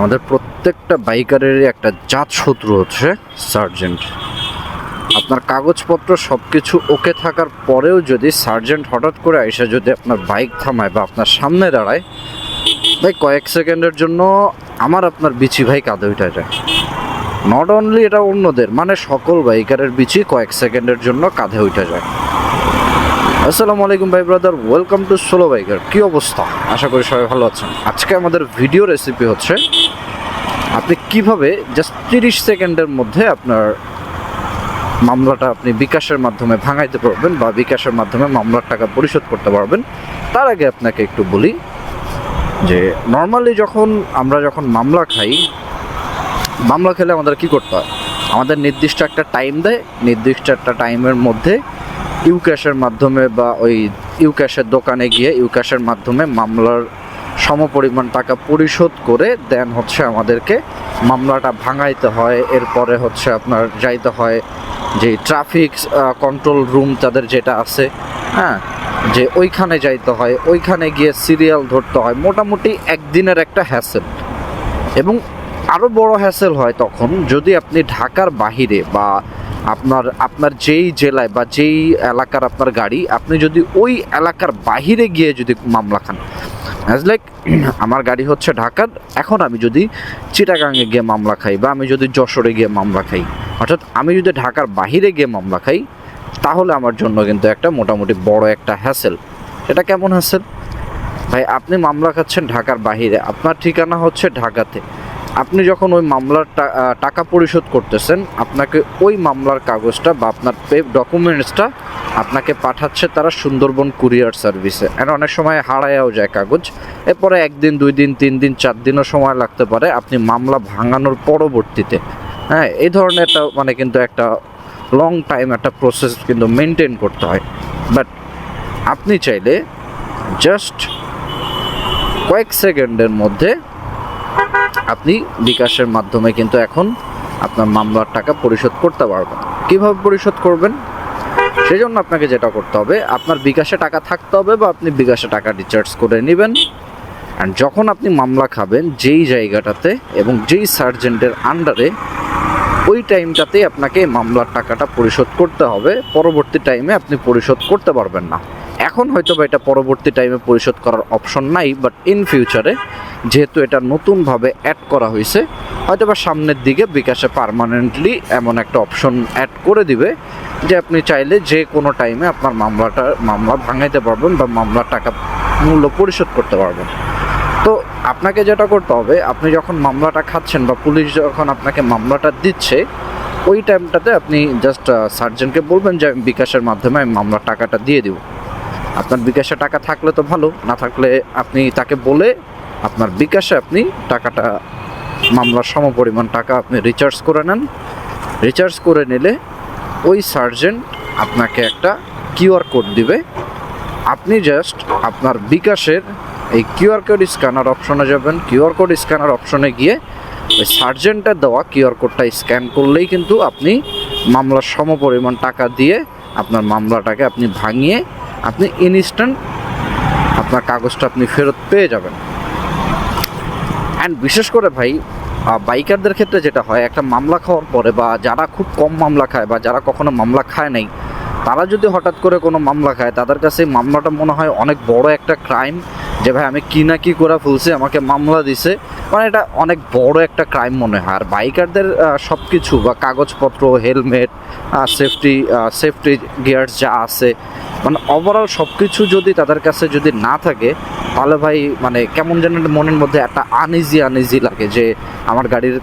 আমাদের প্রত্যেকটা বাইকারেরই একটা জাত শত্রু হচ্ছে সার্জেন্ট। আপনার কাগজপত্র সব কিছু ওকে থাকার পরেও যদি সার্জেন্ট হঠাৎ করে এসে যদি আপনার বাইক থামায় বা আপনার সামনে দাঁড়ায়, ভাই কয়েক সেকেন্ডের জন্য আমার আপনার বিচি ভাই কাঁধে উঠে যায়। নট অনলি এটা অন্যদের মানে সকল বাইকারের বিচি কয়েক সেকেন্ডের জন্য কাঁধে উঠে যায়। আসসালামু আলাইকুম ভাই brother welcome to solo biker কী অবস্থা? আশা করি সবাই ভালো আছেন। আজকে আমাদের ভিডিও রেসিপি হচ্ছে আপনি কীভাবে জাস্ট তিরিশ সেকেন্ডের মধ্যে আপনার মামলাটা আপনি বিকাশের মাধ্যমে ভাঙাইতে পারবেন বা বিকাশের মাধ্যমে মামলার টাকা পরিশোধ করতে পারবেন, তার আগে আপনাকে একটু বলি যে নর্মালি যখন আমরা যখন মামলা খাই, মামলা খেলে আমাদের কি করতে হয়? আমাদের নির্দিষ্ট একটা টাইম দেয়, নির্দিষ্ট একটা টাইমের মধ্যে ইউক্যাশের মাধ্যমে বা ওই ইউক্যাশের দোকানে গিয়ে ইউক্যাশের মাধ্যমে মামলার সমপরিমাণ টাকা পরিশোধ করে দেন হচ্ছে আমাদেরকে। মামলাটা ভাঙাইতে হয়, এরপরে হচ্ছে আপনার যাইতে হয় যে ট্রাফিক কন্ট্রোল রুম তাদের যেটা আছে হ্যাঁ? যে ওইখানে যাইতে হয়, ওইখানে গিয়ে সিরিয়াল ধরতে হয়, মোটামুটি একদিনের একটা হ্যাসেল এবং আরও বড় হ্যাসেল হয় তখন, যদি আপনি ঢাকার বাহিরে বা আপনার আপনার যেই জেলায় বা যেই এলাকার আপনার গাড়ি, আপনি যদি ওই এলাকার বাহিরে গিয়ে যদি মামলা খান অ্যাজ লাইক আমার গাড়ি হচ্ছে ঢাকার। এখন আমি যদি চিটাগাঙে গিয়ে মামলা খাই বা আমি যদি যশোরে গিয়ে মামলা খাই, অর্থাৎ আমি যদি ঢাকার বাহিরে গিয়ে মামলা খাই, তাহলে আমার জন্য কিন্তু একটা মোটামুটি বড় একটা হ্যাসেল এটা কেমন হ্যাসেল ভাই, আপনি মামলা খাচ্ছেন ঢাকার বাহিরে, আপনার ঠিকানা হচ্ছে ঢাকাতে। আপনি যখন ওই মামলার টাকা পরিশোধ করতেছেন, আপনাকে ওই মামলার কাগজটা বা আপনার ডকুমেন্টসটা আপনাকে পাঠাচ্ছে তারা সুন্দরবন কুরিয়ার সার্ভিসে। আর অনেক সময় হারায়াও যায় কাগজ। এরপরে একদিন, দুই দিন, তিন দিন, চার দিনও সময় লাগতে পারে আপনি মামলা ভাঙানোর পরবর্তীতে। হ্যাঁ এই ধরনের একটা মানে কিন্তু একটা লং টাইম একটা প্রসেস কিন্তু মেনটেন করতে হয়। বাট আপনি চাইলে জাস্ট কয়েক সেকেন্ডের মধ্যে আপনি বিকাশের মাধ্যমে কিন্তু এখন আপনার মামলার টাকা পরিশোধ করতে পারবেন। কীভাবে পরিশোধ করবেন? সেই জন্য আপনাকে যেটা করতে হবে, আপনার বিকাশে টাকা থাকতে হবে বা আপনি বিকাশে টাকা রিচার্জ করে নেবেন। অ্যান্ড যখন আপনি মামলা খাবেন, যেই জায়গাটাতে এবং যেই সার্জেন্টের আন্ডারে ওই টাইমটাতেই আপনাকে মামলার টাকাটা পরিশোধ করতে হবে। পরবর্তী টাইমে আপনি পরিশোধ করতে পারবেন না। এখন হয়তো বা এটা পরবর্তী টাইমে পরিশোধ করার অপশন নাই বাট ইন ফিউচারে যেহেতু এটা নতুনভাবে অ্যাড করা হয়েছে হয়তো বা সামনের দিকে বিকাশে পারমানেন্টলি এমন একটা অপশন অ্যাড করে দিবে, যে আপনি চাইলে যে কোনো টাইমে আপনার মামলাটা, মামলা ভাঙাইতে পারবেন বা মামলার টাকা মূল্য পরিশোধ করতে পারবেন। তো আপনাকে যেটা করতে হবে, আপনি যখন মামলাটা খাচ্ছেন বা পুলিশ যখন আপনাকে মামলাটা দিচ্ছে, ওই টাইমটাতে আপনি জাস্ট সার্জেনকে বলবেন যে আমি বিকাশের মাধ্যমে আমি মামলার টাকাটা দিয়ে দিব। আপনার বিকাশে টাকা থাকলে তো ভালো, না থাকলে আপনি তাকে বলে আপনার বিকাশে আপনি টাকাটা, মামলার সমপরিমাণ টাকা আপনি রিচার্জ করে নেন। রিচার্জ করে নিলে ওই সার্জেন্ট আপনাকে একটা কিউআর কোড দিবে। আপনি জাস্ট আপনার বিকাশের এই কিউআর কোড স্ক্যানার অপশনে যাবেন। কিউআর কোড স্ক্যানার অপশনে গিয়ে ওই সার্জেন্টের দেওয়া কিউআর কোডটা স্ক্যান করলেই কিন্তু আপনি মামলার সমপরিমাণ টাকা দিয়ে আপনার মামলাটাকে আপনি ভাঙিয়ে আপনি ইনস্ট্যান্ট আপনার কাগজটা আপনি ফেরত পেয়ে যাবেন। অ্যান্ড বিশেষ করে ভাই বাইকারদের ক্ষেত্রে যেটা হয়, একটা মামলা খাওয়ার পরে বা যারা খুব কম মামলা খায় বা যারা কখনো মামলা খায় নাই, তারা যদি হঠাৎ করে কোনো মামলা খায়, তাদের কাছে মামলাটা মনে হয় অনেক বড় একটা ক্রাইম যে ভাই, আমি কি না কি করে ফেলছি, আমাকে মামলা দিছে। মানে এটা অনেক বড় একটা ক্রাইম মনে হয়। আর বাইকারদের সব কিছু বা কাগজপত্র, হেলমেট সেফটি সেফটি গিয়ার্স যা আছে মানে ওভারঅল সব কিছু যদি তাদের কাছে যদি না থাকে, তাহলে ভাই মানে কেমন যেন মনের মধ্যে একটা আনইজি আনইজি লাগে যে আমার গাড়ির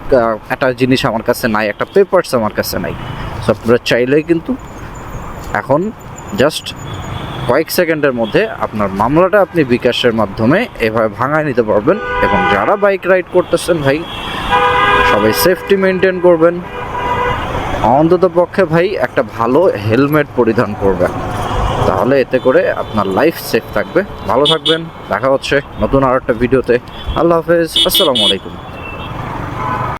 একটা জিনিস আমার কাছে নাই, একটা পেপারস আমার কাছে নাই। সো চাইলেই কিন্তু এখন জাস্ট কয়েক সেকেন্ডের মধ্যে আপনার মামলাটা আপনি বিকাশের মাধ্যমে এভাবে ভাঙায় নিতে পারবেন এবং যারা বাইক রাইড করতেছেন ভাই, সবাই সেফটি মেনটেন করবেন। অন্তত পক্ষে ভাই একটা ভালো হেলমেট পরিধান করবেন। তাহলে এতে করে আপনার লাইফ সেফ থাকবে। ভালো থাকবেন। দেখা হচ্ছে নতুন আর একটা ভিডিওতে। আল্লাহ হাফেজ। আসসালামু আলাইকুম।